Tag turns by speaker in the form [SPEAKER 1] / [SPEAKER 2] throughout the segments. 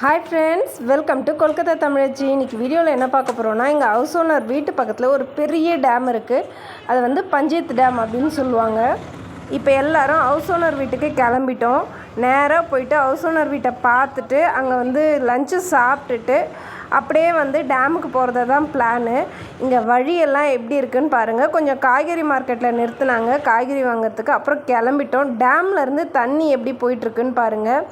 [SPEAKER 1] Hi friends welcome to Kolkata தமிழச்சி இன்றைக்கி வீடியோவில் என்ன பார்க்க போகிறோன்னா எங்கள் ஹவுஸ் ஓனர் வீட்டு பக்கத்தில் ஒரு பெரிய டேம் இருக்குது அது வந்து பஞ்சாயத்து டேம் அப்படின்னு சொல்லுவாங்க. இப்போ எல்லாரும் ஹவுஸ் ஓனர் வீட்டுக்கு கிளம்பிட்டோம். நேராக போயிட்டு ஹவுஸ் ஓனர் வீட்டை பார்த்துட்டு அங்கே வந்து லஞ்சு சாப்பிட்டுட்டு அப்படியே வந்து டேமுக்கு போகிறது தான் பிளானு. இங்கே வழியெல்லாம் எப்படி இருக்குன்னு பாருங்கள் கொஞ்சம் காய்கறி மார்க்கெட்டில் நிறுத்தினாங்க. காய்கறி வாங்குறதுக்கு அப்புறம் கிளம்பிட்டோம். டேம்லேருந்து தண்ணி எப்படி போயிட்டுருக்குன்னு பாருங்கள்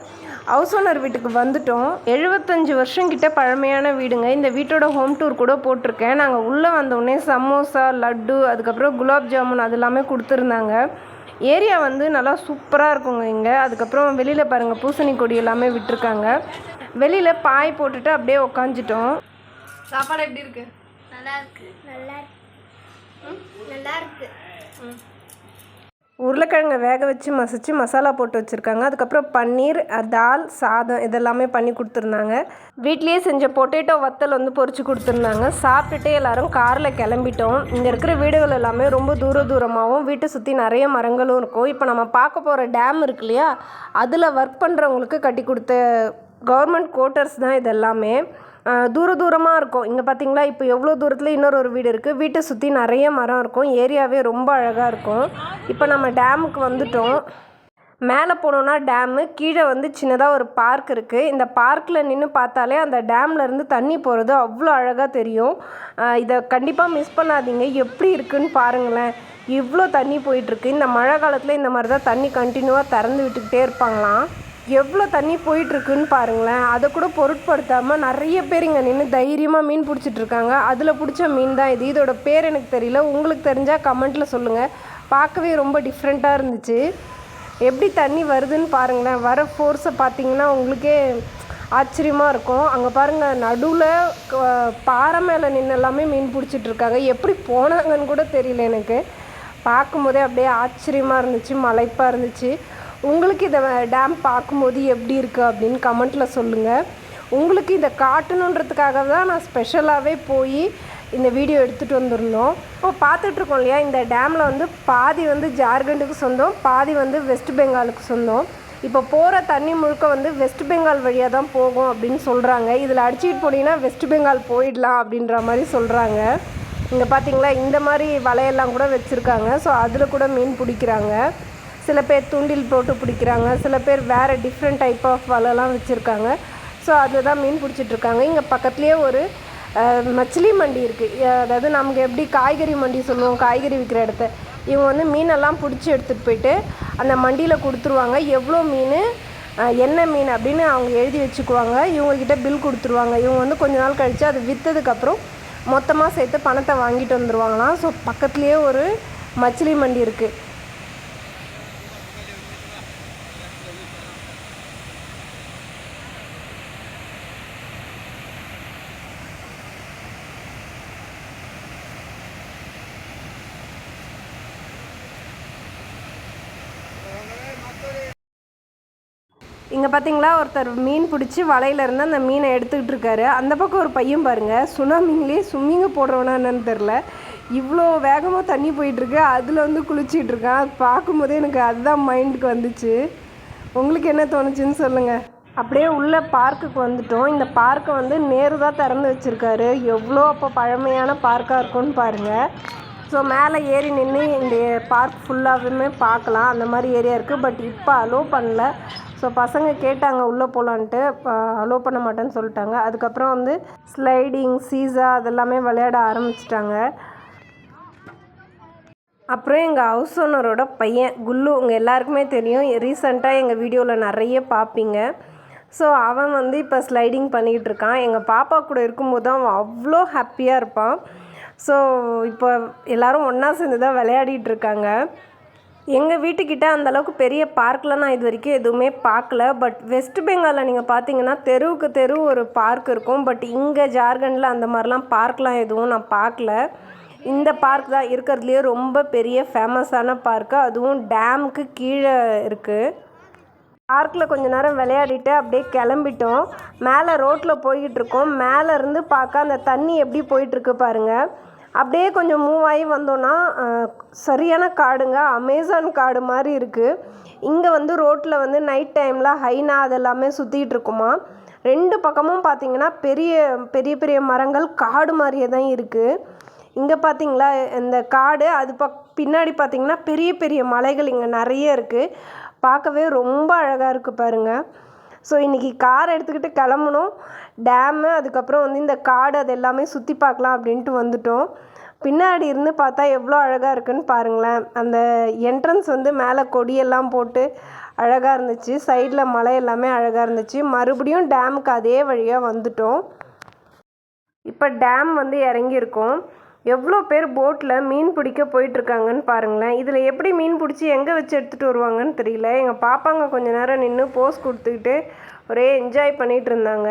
[SPEAKER 1] ஹவுஸ் ஓனர் வீட்டுக்கு வந்துட்டோம். எழுபத்தஞ்சு வருஷம் கிட்ட பழமையான வீடுங்க. இந்த வீட்டோட ஹோம் டூர் கூட போட்டிருக்கேன். நாங்கள் உள்ளே வந்தோடனே சமோசா லட்டு அதுக்கப்புறம் குலாப் ஜாமுன் அது எல்லாமே கொடுத்துருந்தாங்க. ஏரியா வந்து நல்லா சூப்பராக இருக்குங்க இங்கே. அதுக்கப்புறம் வெளியில் பாருங்கள் பூசணி கொடி எல்லாமே விட்டுருக்காங்க. வெளியில் பாய் போட்டுட்டு அப்படியே உக்காந்துட்டோம். சாப்பாடு எப்படி இருக்கு?
[SPEAKER 2] நல்லா இருக்கு. நல்லா இருக்கு. நல்லா இருக்கு.
[SPEAKER 1] உருளைக்கிழங்கை வேக வச்சு மசிச்சு மசாலா போட்டு வச்சுருக்காங்க. அதுக்கப்புறம் பன்னீர் தால் சாதம் இதெல்லாமே பண்ணி கொடுத்துருந்தாங்க. வீட்லேயே செஞ்ச பொட்டேட்டோ வத்தல் வந்து பொரிச்சு கொடுத்துருந்தாங்க. சாப்பிட்டுட்டு எல்லாரும் காரில் கிளம்பிட்டோம். இங்கே இருக்கிற வீடுகள் எல்லாமே ரொம்ப தூர தூரமாகவும் வீட்டை சுற்றி நிறைய மரங்களும் இருக்கும். இப்போ நம்ம பார்க்க போகிற டேம் இருக்கு இல்லையா? அதில் ஒர்க் பண்ணுறவங்களுக்கு கட்டி கொடுத்த கவர்மெண்ட் குவார்ட்டர்ஸ் தான் இது எல்லாமே தூர தூரமாக இருக்கும். இங்கே பார்த்தீங்களா இப்போ எவ்வளோ தூரத்தில் இன்னொரு ஒரு வீடு இருக்குது வீட்டை சுற்றி நிறைய மரம் இருக்கும். ஏரியாவே ரொம்ப அழகாக இருக்கும். இப்போ நம்ம டேமுக்கு வந்துட்டோம். மேலே போனோன்னா டேமு. கீழே வந்து சின்னதாக ஒரு பார்க் இருக்குது இந்த பார்க்கில் நின்று பார்த்தாலே அந்த டேம்லேருந்து தண்ணி போகிறது அவ்வளோ அழகாக தெரியும். இதை கண்டிப்பாக மிஸ் பண்ணாதீங்க. எப்படி இருக்குன்னு பாருங்களேன். இவ்வளோ தண்ணி போயிட்டுருக்கு இந்த மழை காலத்தில் இந்த மாதிரி தான் தண்ணி கண்டினியூவாக திறந்து விட்டுக்கிட்டே இருப்பாங்களாம். எவ்வளோ தண்ணி போயிட்டுருக்குன்னு பாருங்களேன். அதை கூட பொருட்படுத்தாமல் நிறைய பேர் இங்கே நின்று தைரியமாக மீன் பிடிச்சிட்டு இருக்காங்க. அதில் பிடிச்ச மீன் தான் இது. இதோட பேர் எனக்கு தெரியல. உங்களுக்கு தெரிஞ்சால் கமெண்ட்டில் சொல்லுங்கள் பார்க்கவே ரொம்ப டிஃப்ரெண்ட்டாக இருந்துச்சு. எப்படி தண்ணி வருதுன்னு பாருங்களேன். வர ஃபோர்ஸை பார்த்தீங்கன்னா உங்களுக்கே ஆச்சரியமாக இருக்கும். அங்கே பாருங்கள் நடுவில் பாறை மேலே நின்று எல்லாமே மீன் பிடிச்சிட்ருக்காங்க எப்படி போனாங்கன்னு கூட தெரியல எனக்கு. பார்க்கும்போதே அப்படியே ஆச்சரியமாக இருந்துச்சு மலைப்பாக இருந்துச்சு. உங்களுக்கு இதை டேம் பார்க்கும்போது எப்படி இருக்குது அப்படின்னு கமெண்ட்டில் சொல்லுங்கள் உங்களுக்கு இதை காட்டணுன்றதுக்காக தான் நான் ஸ்பெஷலாகவே போய் இந்த வீடியோ எடுத்துகிட்டு வந்துருந்தோம். இப்போ பார்த்துட்ருக்கோம் இல்லையா இந்த டேமில் வந்து பாதி வந்து ஜார்க்கண்டுக்கு சொந்தம் பாதி வந்து வெஸ்ட் பெங்காலுக்கு சொந்தம். இப்போ போகிற தண்ணி முழுக்க வந்து வெஸ்ட் பெங்கால் வழியாக தான் போகும் அப்படின்னு சொல்கிறாங்க இதில் அடிச்சுக்கிட்டு போனீங்கன்னா வெஸ்ட் பெங்கால் போயிடலாம் அப்படின்ற மாதிரி சொல்கிறாங்க இங்கே பார்த்தீங்களா இந்த மாதிரி வலையெல்லாம் கூட வச்சுருக்காங்க. ஸோ அதில் கூட மீன் பிடிக்கிறாங்க. சில பேர் தூண்டில் போட்டு பிடிக்கிறாங்க சில பேர் வேறு டிஃப்ரெண்ட் டைப் ஆஃப் வலைலாம் வச்சுருக்காங்க. ஸோ அதில் தான் மீன் பிடிச்சிட்ருக்காங்க. இங்கே பக்கத்துலேயே ஒரு மச்சிலி மண்டி இருக்குது அதாவது நமக்கு எப்படி காய்கறி மண்டி சொல்லுவோம் காய்கறி விற்கிற இடத்த. இவங்க வந்து மீனெல்லாம் பிடிச்சி எடுத்துகிட்டு போயிட்டு அந்த மண்டியில் கொடுத்துருவாங்க. எவ்வளோ மீன் என்ன மீன் அப்படின்னு அவங்க எழுதி வச்சுக்குவாங்க. இவங்கக்கிட்ட பில் கொடுத்துருவாங்க. இவங்க வந்து கொஞ்ச நாள் கழித்து அது விற்றதுக்கப்புறம் மொத்தமாக சேர்த்து பணத்தை வாங்கிட்டு வந்துடுவாங்களாம் ஸோ பக்கத்துலேயே ஒரு மச்சிலி மண்டி இருக்குது இங்கே பார்த்தீங்களா ஒருத்தர் மீன் பிடிச்சி வலையிலேருந்து அந்த மீனை எடுத்துக்கிட்டு இருக்காரு. அந்த பக்கம் ஒரு பையன் பாருங்கள் சுனாமிங்களே ஸ்விம்மிங்கு போடுறவனா என்னன்னு தெரில இவ்வளோ வேகமாக தண்ணி போயிட்டுருக்கு அதில் வந்து குளிச்சிட்டு இருக்கான். அது பார்க்கும்போதே எனக்கு அதுதான் மைண்டுக்கு வந்துச்சு. உங்களுக்கு என்ன தோணுச்சுன்னு சொல்லுங்கள் அப்படியே உள்ள பார்க்குக்கு வந்துட்டோம். இந்த பார்க்கை வந்து நேரு தான் திறந்து வச்சுருக்காரு. எவ்வளோ அப்போ பழமையான பார்க்காக இருக்கும்னு பாருங்கள் ஸோ மேலே ஏறி நின்று இந்த பார்க் ஃபுல்லாகவுமே பார்க்கலாம். அந்த மாதிரி ஏரியா இருக்குது பட் இப்போ அலோவ் பண்ணல. ஸோ பசங்க கேட்டாங்க உள்ளே போகலான்ட்டு அலோவ் பண்ண மாட்டேன்னு சொல்லிட்டாங்க. அதுக்கப்புறம் வந்து ஸ்லைடிங் சீசா அதெல்லாமே விளையாட ஆரம்பிச்சிட்டாங்க. அப்புறம் எங்கள் ஹவுஸ் ஓனரோட பையன் குல்லு உங்கள் எல்லாருக்குமே தெரியும். ரீசண்டாக எங்கள் வீடியோவில் நிறைய பார்ப்பீங்க ஸோ அவன் வந்து இப்போ ஸ்லைடிங் பண்ணிகிட்டு இருக்கான். எங்கள் பாப்பா கூட இருக்கும்போது தான் அவன் அவ்வளோ ஹாப்பியாக இருப்பான். ஸோ இப்போ எல்லாரும் ஒன்றா சேர்ந்து தான் விளையாடிட்டு இருக்காங்க. எங்கள் வீட்டுக்கிட்ட அந்தளவுக்கு பெரிய பார்க்கில் நான் இது வரைக்கும் எதுவுமே பார்க்கல. பட் வெஸ்ட் பெங்காலில் நீங்கள் பார்த்தீங்கன்னா தெருவுக்கு தெரு ஒரு பார்க் இருக்கும். பட் இங்கே ஜார்க்கண்டில் அந்த மாதிரிலாம் பார்க்லாம் எதுவும் நான் பார்க்கல. இந்த பார்க் தான் இருக்கிறதுலையே ரொம்ப பெரிய ஃபேமஸான பார்க்கு அதுவும் டேமுக்கு கீழே இருக்குது பார்க்கில் கொஞ்ச நேரம் விளையாடிட்டு அப்படியே கிளம்பிட்டோம். மேலே ரோட்டில் போய்கிட்டு இருக்கோம். பார்க்க அந்த தண்ணி எப்படி போயிட்டுருக்கு பாருங்கள் அப்படியே கொஞ்சம் மூவ் ஆகி வந்தோன்னா சரியான காடுங்க. அமேசான் காடு மாதிரி இருக்குது இங்கே வந்து ரோட்டில் வந்து நைட் டைமில் ஹைனா அதெல்லாமே சுற்றிட்டு இருக்குமா. ரெண்டு பக்கமும் பார்த்திங்கன்னா பெரிய பெரிய பெரிய மரங்கள் காடு மாதிரியே தான் இருக்குது இங்கே பார்த்தீங்களா இந்த காடு அது பக் பின்னாடி பார்த்திங்கன்னா பெரிய பெரிய மலைகள் இங்கே நிறைய இருக்குது பார்க்கவே ரொம்ப அழகாக இருக்குது பாருங்கள் ஸோ இன்றைக்கி கார் எடுத்துக்கிட்டு கிளம்புனோம் டேமு அதுக்கப்புறம் வந்து இந்த காடு அது எல்லாமே சுற்றி பார்க்கலாம் அப்படின்ட்டு வந்துட்டோம். பின்னாடி இருந்து பார்த்தா எவ்வளோ அழகாக இருக்குன்னு பாருங்களேன். அந்த என்ட்ரன்ஸ் வந்து மேலே கொடியெல்லாம் போட்டு அழகாக இருந்துச்சு. சைடில் மலை எல்லாமே அழகாக இருந்துச்சு. மறுபடியும் டேமுக்கு அதே வழியாக வந்துட்டோம். இப்போ டேம் வந்து இறங்கியிருக்கோம். எவ்வளோ பேர் போட்டில் மீன் பிடிக்க போயிட்டுருக்காங்கன்னு பாருங்களேன். இதில் எப்படி மீன் பிடிச்சி எங்கே வச்சு எடுத்துகிட்டு வருவாங்கன்னு தெரியல. எங்கள் பாப்பாங்க கொஞ்ச நேரம் நின்று போஸ் கொடுத்துக்கிட்டு ஒரே என்ஜாய் பண்ணிகிட்டு இருந்தாங்க.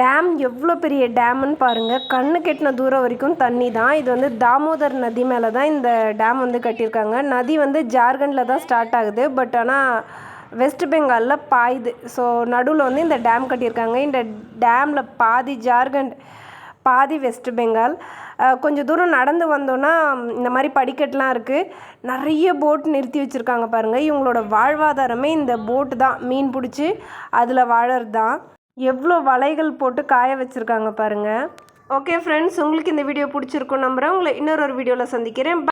[SPEAKER 1] டேம் எவ்வளோ பெரிய டேம்னு பாருங்கள் கண்ணு கெட்டின தூரம் வரைக்கும் தண்ணி தான். இது வந்து தாமோதர் நதி மேலே தான் இந்த டேம் வந்து கட்டியிருக்காங்க. நதி வந்து ஜார்க்கண்டில் தான் ஸ்டார்ட் ஆகுது. பட் ஆனால் வெஸ்ட் பெங்காலில் பாயுது. ஸோ நடுவில் வந்து இந்த டேம் கட்டியிருக்காங்க. இந்த டேமில் பாதி ஜார்க்கண்ட் பாதி வெஸ்ட் பெங்கால் கொஞ்சம் தூரம் நடந்து வந்தோன்னா இந்த மாதிரி படிக்கட்டுலாம் இருக்குது நிறைய போட் நிறுத்தி வச்சுருக்காங்க பாருங்கள் இவங்களோட வாழ்வாதாரமே இந்த போட்டு தான். மீன் பிடிச்சி அதில் வாழறது தான் எவ்வளோ வலைகள் போட்டு காய வச்சுருக்காங்க பாருங்கள் ஓகே ஃப்ரெண்ட்ஸ் உங்களுக்கு இந்த வீடியோ பிடிச்சிருக்கும் நம்புகிறேன் உங்களை இன்னொரு ஒரு வீடியோவில் சந்திக்கிறேன்.